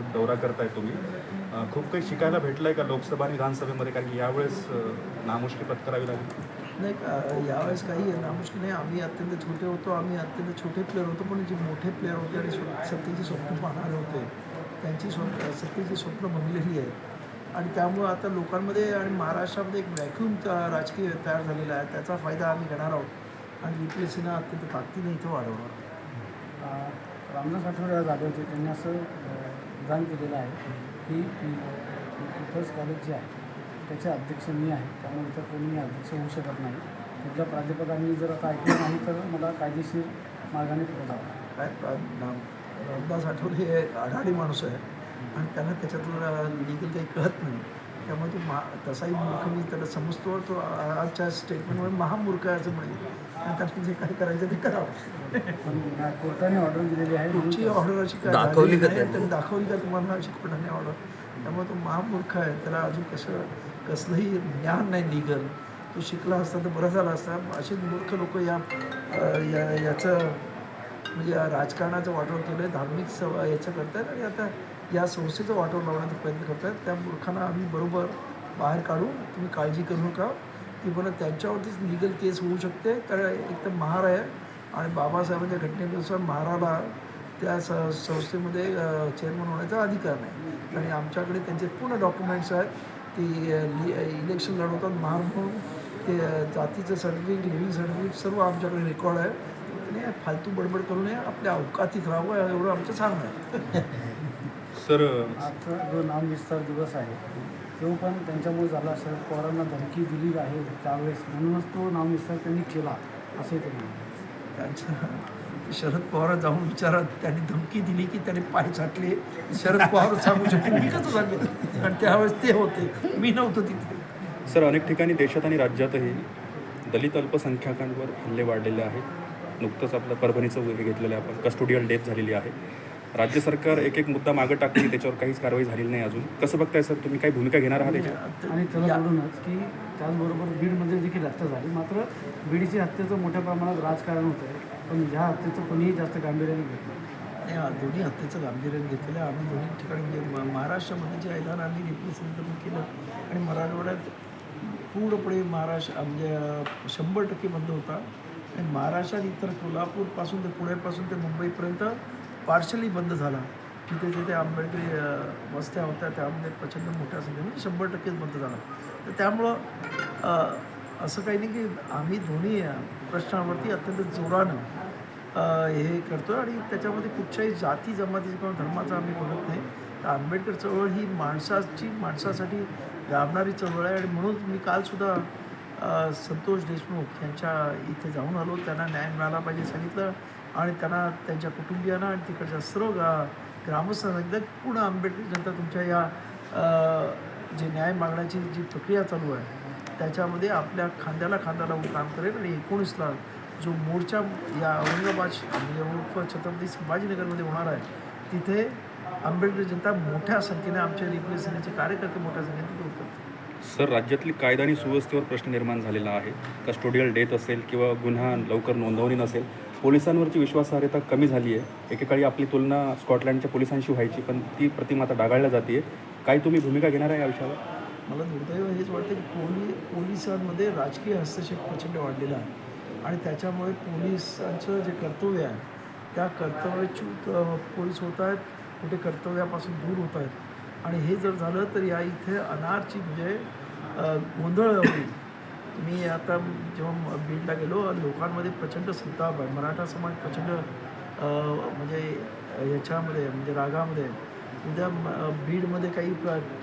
दौरा करताय तुम्ही. खूप काही शिकायला भेटलंय का लोकसभा आणि विधानसभेमध्ये? कारण की यावेळेस नामुष्की पत्करावी लागली. नाही का- यावेळेस काही नामुष्की नाही. आम्ही अत्यंत छोटे होतो. आम्ही अत्यंत छोटे प्लेअर होतो. पण जे मोठे प्लेअर होते आणि सत्तेची स्वप्न पाहणारे होते त्यांची स्वप्न सत्तेची स्वप्न भंगलेली आहे आणि त्यामुळं आता लोकांमध्ये आणि महाराष्ट्रामध्ये एक व्हॅक्यूम राजकीय तयार झालेला आहे. त्याचा फायदा आम्ही घेणार आहोत. आणि यू पी एस सीनं अत्यंत ताकदीने इथं वाढवणार. रामदास आठवडे आज आले होते. त्यांनी असं प्रदान केलेलं आहे. की पीपल्स कॉलेज जे आहे त्याचे अध्यक्ष मी आहे. त्यामुळे इतर कोणी अध्यक्ष होऊ शकत नाही. कुठल्या प्राध्यापकांनी जर आता ऐकलं नाही तर मला कायदेशीर मार्गाने पुढे जावं काय रामदास आठवले हे आढाडी माणूस आहे. आणि त्यांना त्याच्यातलं लिगल काही कळत नाही. त्यामुळे तो मा तसाही मूर्ख मी त्याला समजतो तो आजच्या स्टेटमेंटमुळे महामूर्ख आहे असं आणि त्यांना जे काही करायचं ते करावं कोर्टाने ऑर्डर दिलेली आहे तुमची ऑर्डर अशी काय दाखवली का त्यांनी? दाखवली का तुम्हाला अशी कोणाने ऑर्डर त्यामुळे तो महामूर्ख आहे त्याला अजून कसं कसलंही ज्ञान नाही लिगल तो शिकला असता तर बरं झाला असता. असे मूर्ख लोक या याचं म्हणजे राजकारणाचं वाटोळ केलं आहे धार्मिक सव याचं करतात आणि आता या संस्थेचं वाटोळ लावण्याचा प्रयत्न करतात त्या मूर्खांना आम्ही बरोबर बाहेर काढू. तुम्ही काळजी करू नका. ती पण त्यांच्यावरतीच लिगल केस होऊ शकते. कारण एक तर महार आहे आणि बाबासाहेबांच्या घटनेनुसार महाराला त्या स संस्थेमध्ये चेअरमन होण्याचा अधिकार नाही. आणि आमच्याकडे त्यांचे पूर्ण डॉक्युमेंट्स आहेत. ती लि इलेक्शन लढवतात महार म्हणून. ते जातीचं सर्टिफिकेट लिव्हिंग सर्टिफिकेट सर्व आमच्याकडे रेकॉर्ड आहे. त्याने फालतू बडबड करू नये. आपल्या अवकातीत राहावं एवढं आमचं सांगणं आहे. सर आजचा जो नामविस्तार दिवस आहे तो पण त्यांच्यामुळे झाला शरद पवारांना धमकी दिली आहे त्यावेळेस. म्हणूनच तो नामविस्तार त्यांनी केला असे ते म्हणाले. त्यांचं शरद पवार जाऊन विचारा त्यांनी धमकी दिली की त्याने पाय छाटले शरद पवार सांगू शकतो मी कसं सांगेल? आणि त्यावेळेस ते होते. मी नव्हतो तिथे. सर अनेक ठिकाणी देशात आणि राज्यातही दलित अल्पसंख्याकांवर हल्ले वाढलेले आहेत. नुकतंच आपलं परभणीचं हे घेतलेलं आहे आपण. कस्टोडियल डेथ झालेली आहे. राज्य सरकार एक एक मुद्दा मागं टाकली त्याच्यावर काहीच कारवाई झालेली नाही अजून. कसं बघताय सर तुम्ही? काही भूमिका घेणार आहात याच्यात? आणि त्याला की त्याचबरोबर बीडमध्ये देखील हत्या झाली. मात्र बीडची हत्येचं मोठ्या प्रमाणात राजकारण होतं आहे पण ह्या हत्येचं कोणीही जास्त गांभीर्याने घेतलं आणि हा दोन्ही हत्येचं गांभीर्याने घेतलेलं आहे. आम्ही दोन्ही ठिकाणी म्हणजे म- महाराष्ट्रामध्ये जे ऐलान आम्ही रिप्रेझेंटेटिव्ह केलं आणि मराठवाड्यात पूर्णपणे महाराष्ट्र म्हणजे शंभर टक्के बंद होता. आणि महाराष्ट्रात इतर कोल्हापूरपासून ते पुण्यापासून ते मुंबईपर्यंत पार्शली बंद झाला. तिथे तिथे आंबेडकरी वस्त्या होत्या त्यामध्ये प्रचंड मोठ्या संख्येने म्हणजे शंभर टक्केच बंद झाला. तर त्यामुळं असं काही नाही की आम्ही दोन्ही प्रश्नांवरती प्रश्नावरती अत्यंत जोरानं हे करतो आहे आणि त्याच्यामध्ये कुठच्याही जाती जमातीचा किंवा धर्माचा आम्ही बघत नाही. तर आंबेडकर चळवळ ही माणसाची माणसासाठी गाबणारी चळवळ आहे आणि म्हणून मी कालसुद्धा संतोष देशमुख यांच्या इथे जाऊन आलो. त्यांना न्याय मिळाला पाहिजे सांगितलं. आणि त्यांना त्यांच्या कुटुंबियांना आणि तिकडच्या सर्व गा ग्रामस्थांना एकदा पूर्ण आंबेडकर जनता तुमच्या या जे न्याय मागण्याची जी प्रक्रिया चालू आहे त्याच्यामध्ये आपल्या खांद्याला खांदा लावून काम करेल आणि एकोणीसला जो मोर्चा या औरंगाबाद म्हणजे छत्रपती संभाजीनगरमध्ये होणार आहे तिथे आंबेडकर जनता मोठ्या संख्येने आमच्या रिप्रेझेंटेचे कार्यकर्ते मोठ्या संख्येने तिथे उपस्थित सर राज्यातली कायदा आणि सुव्यवस्थेवर प्रश्न निर्माण झालेला आहे. कस्टोडियल डेथ असेल किंवा गुन्हा लवकर नोंदवणी नसेल पोलिसांवरची विश्वासार्हता कमी झाली आहे. एकेकाळी आपली तुलना स्कॉटलँडच्या पोलिसांशी व्हायची पण ती प्रतिमा आता डागाळल्या जाते काय तुम्ही भूमिका घेणार आहे या विषयावर? मला दुर्दैव हेच वाटतं की पोली पोलिसांमध्ये राजकीय हस्तक्षेप प्रचंड वाढलेला आहे. आणि त्याच्यामुळे पोलिसांचं जे कर्तव्य आहे त्या कर्तव्याच्यूत पोलीस होत आहेत कुठे कर्तव्यापासून दूर होत आहेत. आणि हे जर झालं तर या इथे अनारची म्हणजे गोंधळ होईल. मी आता जेव्हा बीडला गेलो लोकांमध्ये प्रचंड संताप आहे. मराठा समाज प्रचंड म्हणजे याच्यामध्ये म्हणजे रागामध्ये. उद्या बीडमध्ये काही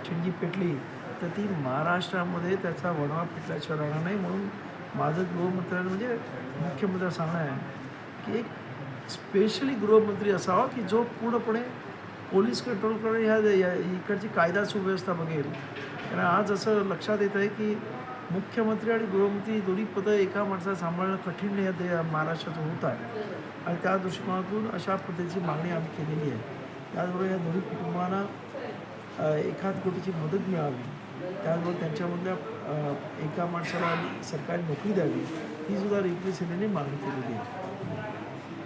ठिणगी पेटली तर ती महाराष्ट्रामध्ये त्याचा वणवा पेटल्याशिवाय राहणार नाही म्हणून माझं गृहमंत्र्यांना म्हणजे मुख्यमंत्र्यांना सांगणं आहे की एक स्पेशली गृहमंत्री असावा की जो पूर्णपणे पोलीस कंट्रोल करून ह्या या- इकडची कायदा सुव्यवस्था बघेल. कारण आज असं लक्षात येत आहे की मुख्यमंत्री आणि गृहमंत्री दोन्ही पदं एका माणसाला सांभाळणं कठीण या ते महाराष्ट्रात होत आहे. आणि त्या दृष्टिकोनातून अशा पद्धतीची मागणी आम्ही केलेली आहे. त्याचबरोबर या दोन्ही कुटुंबांना एखाद कोटीची मदत मिळावी. त्याचबरोबर त्यांच्यामधल्या एका माणसाला सरकारी नोकरी द्यावी ही सुद्धा रिप्रेझेंटेटिव्हने मागणी केलेली आहे.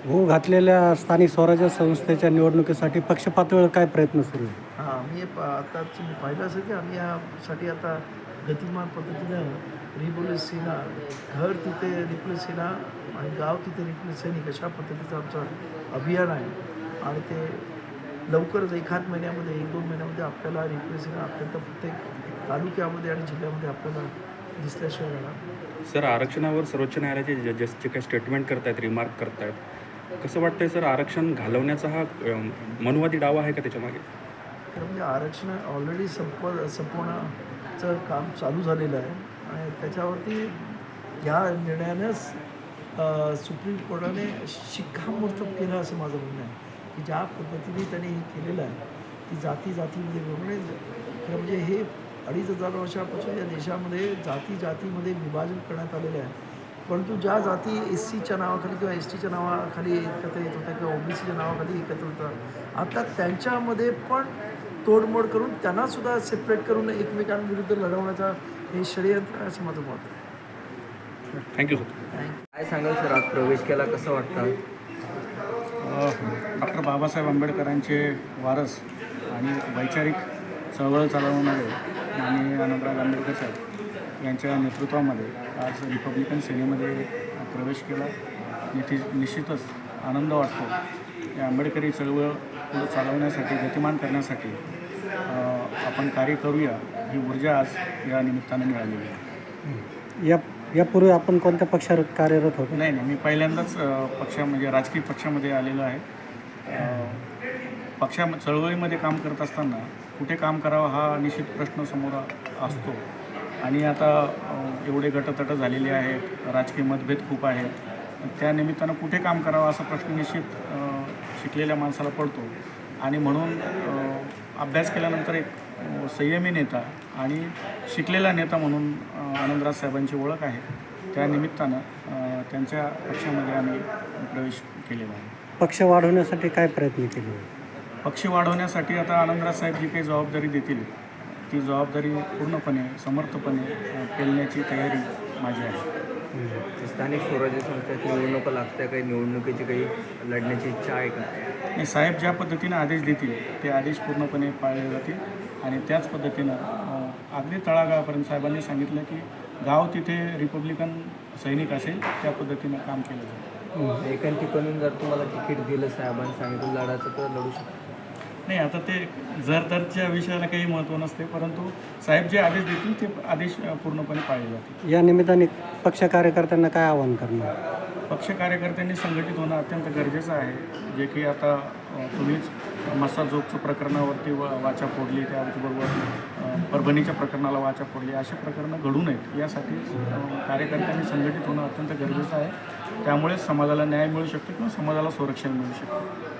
हो घातलेल्या स्थानिक स्वराज्य संस्थेच्या निवडणुकीसाठी पक्ष पातळीवर काय प्रयत्न सुरू आहे हां मी आता तुम्ही पाहिलं असेल की आम्ही यासाठी आता गतिमान पद्धतीनं सेना घर तिथे सेना आणि गाव तिथे रिप्लेस सैनिक अशा पद्धतीचं आमचं अभियान आहे आणि ते लवकरच एखाद महिन्यामध्ये एक दोन महिन्यामध्ये आपल्याला रिप्लेस सेना अत्यंत प्रत्येक तालुक्यामध्ये आणि जिल्ह्यामध्ये आपल्याला दिसल्याशिवाय राहणार. सर आरक्षणावर सर्वोच्च न्यायालयाचे जजेस जे काही स्टेटमेंट करतायत रिमार्क करतायत कसं वाटतंय सर आरक्षण घालवण्याचा हा मनुवादी डावा आहे का त्याच्यामागे तर म्हणजे आरक्षण ऑलरेडी संप चं काम चालू झालेलं आहे. आणि त्याच्यावरती या निर्णयानंच सुप्रीम कोर्टाने शिक्कामोर्तब केलं असं माझं म्हणणं आहे. की ज्या पद्धतीने त्यांनी हे केलेलं आहे की जाती जातीमध्ये म्हणजे खरं म्हणजे हे अडीच हजार वर्षापासून या देशामध्ये जाती जातीमध्ये विभाजन करण्यात आलेलं आहे. परंतु ज्या जाती एस सीच्या नावाखाली किंवा एस टीच्या नावाखाली एकत्र येत होत्या किंवा ओ बी सीच्या नावाखाली एकत्र होतात आता त्यांच्यामध्ये पण तोडमोड करून त्यांनासुद्धा सेपरेट करून एकमेकांविरुद्ध लढवण्याचा हे षडयंत्र आहे असं माझं मत आहे. थँक्यू सर काय सांगाल सर आज प्रवेश केला कसं वाटतं? डॉक्टर बाबासाहेब आंबेडकरांचे वारस आणि वैचारिक चळवळ चालवणारे आणि आनंदराज आंबेडकर साहेब यांच्या नेतृत्वामध्ये आज रिपब्लिकन सेनेमध्ये प्रवेश केला. निश्चित निश्चितच आनंद वाटतो. या आंबेडकरी चळवळ पुढे चालवण्यासाठी गतिमान करण्यासाठी आपण कार्य करूया ही ऊर्जा आज या निमित्तानं मिळालेली आहे. या यापूर्वी आपण कोणत्या पक्षात कार्यरत होतो? नाही नाही मी पहिल्यांदाच पक्षा म्हणजे राजकीय पक्षामध्ये आलेलो आहे. पक्षा चळवळीमध्ये काम करत असताना कुठे काम करावं हा निश्चित प्रश्न समोर असतो. आणि आता एवढे गटतट झालेले आहेत राजकीय मतभेद खूप आहेत. त्या निमित्तानं कुठे काम करावं असा प्रश्न निश्चित शिकलेल्या माणसाला पडतो. आणि म्हणून अभ्यास केल्यानंतर एक संयमी नेता आणि शिकलेला नेता म्हणून आनंदराज साहेबांची ओळख आहे. त्या निमित्तानं त्यांच्या पक्षामध्ये आम्ही प्रवेश केलेला आहे. पक्ष वाढवण्यासाठी काय प्रयत्न केले? पक्ष वाढवण्यासाठी आता आनंदराज साहेब जी काही जबाबदारी देतील ती जबाबदारी पूर्णपणे समर्थपणे पेलण्याची तयारी माझी आहे. स्थानिक स्वराज्य संस्थेत निवडणुका लागत्या काही? निवडणुकीची काही लढण्याची इच्छा आहे का? आणि साहेब ज्या पद्धतीनं आदेश देतील ते आदेश पूर्णपणे पाळले जातील. आणि त्याच पद्धतीनं अ, अगदी तळागाळापर्यंत साहेबांनी सांगितलं की गाव तिथे रिपब्लिकन सैनिक असेल त्या पद्धतीनं काम केलं जाईल. एका ठिकाणून जर तुम्हाला तिकीट दिलं साहेबांनी सांगितलं लढायचं तर लढू शकता. नाही आता ते जर तरच्या विषयाला काही महत्त्व नसते परंतु साहेब जे आदेश देतील ते आदेश पूर्णपणे पाळले जातील. या निमित्ताने पक्ष कार्यकर्त्यांना काय आवाहन करणार? पक्ष कार्यकर्त्यांनी संघटित होणं अत्यंत गरजेचं आहे. जे की आता तुम्हीच मस्सा जोगचं प्रकरणावरती वा वाचा फोडली त्याचबरोबर परभणीच्या प्रकरणाला वाचा फोडली अशी प्रकरणं घडू नयेत. यासाठी कार्यकर्त्यांनी संघटित होणं अत्यंत गरजेचं आहे. त्यामुळेच समाजाला न्याय मिळू शकतो किंवा समाजाला संरक्षण मिळू शकतं.